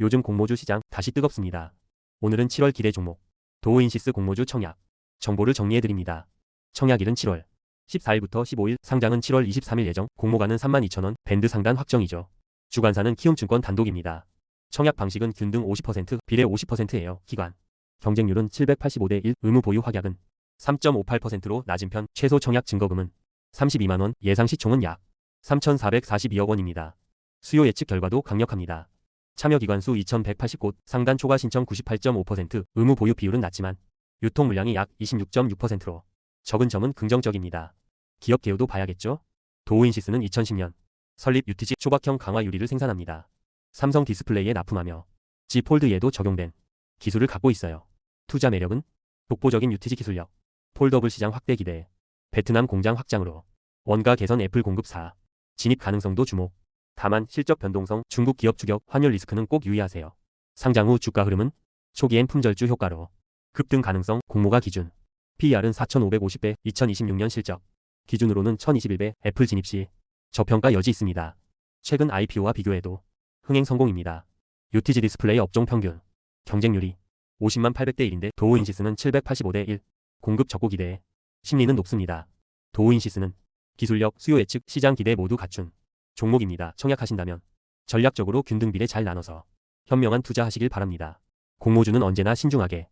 요즘 공모주 시장 다시 뜨겁습니다. 오늘은 7월 기대 종목 도우인시스 공모주 청약 정보를 정리해드립니다. 청약일은 7월 14일부터 15일, 상장은 7월 23일 예정, 공모가는 32,000원, 밴드 상단 확정이죠. 주관사는 키움증권 단독입니다. 청약 방식은 균등 50%, 비례 50%예요. 기관. 경쟁률은 785대 1, 의무 보유 확약은 3.58%로 낮은 편, 최소 청약 증거금은 32만원, 예상 시총은 약 3,442억 원입니다. 수요 예측 결과도 강력합니다. 참여 기관 수 2,180곳, 상단 초과 신청 98.5%, 의무 보유 비율은 낮지만 유통 물량이 약 26.6%로 적은 점은 긍정적입니다. 기업 개요도 봐야겠죠? 도우인시스는 2010년 설립 UTG 초박형 강화 유리를 생산합니다. 삼성 디스플레이에 납품하며 G 폴드에도 적용된 기술을 갖고 있어요. 투자 매력은 독보적인 UTG 기술력, 폴더블 시장 확대 기대, 베트남 공장 확장으로 원가 개선 애플 공급사, 진입 가능성도 주목. 다만 실적 변동성, 중국 기업 추격, 환율 리스크는 꼭 유의하세요. 상장 후 주가 흐름은 초기엔 품절주 효과로 급등 가능성, 공모가 기준. PER은 4,550배, 2026년 실적. 기준으로는 1,021배, 애플 진입 시 저평가 여지 있습니다. 최근 IPO와 비교해도 흥행 성공입니다. UTG 디스플레이 업종 평균 경쟁률이 50만 800대 1인데 도우인시스는 785대 1. 공급 적고 기대에 심리는 높습니다. 도우인시스는 기술력, 수요 예측, 시장 기대 모두 갖춘 종목입니다. 청약하신다면 전략적으로 균등 비례 잘 나눠서 현명한 투자하시길 바랍니다. 공모주는 언제나 신중하게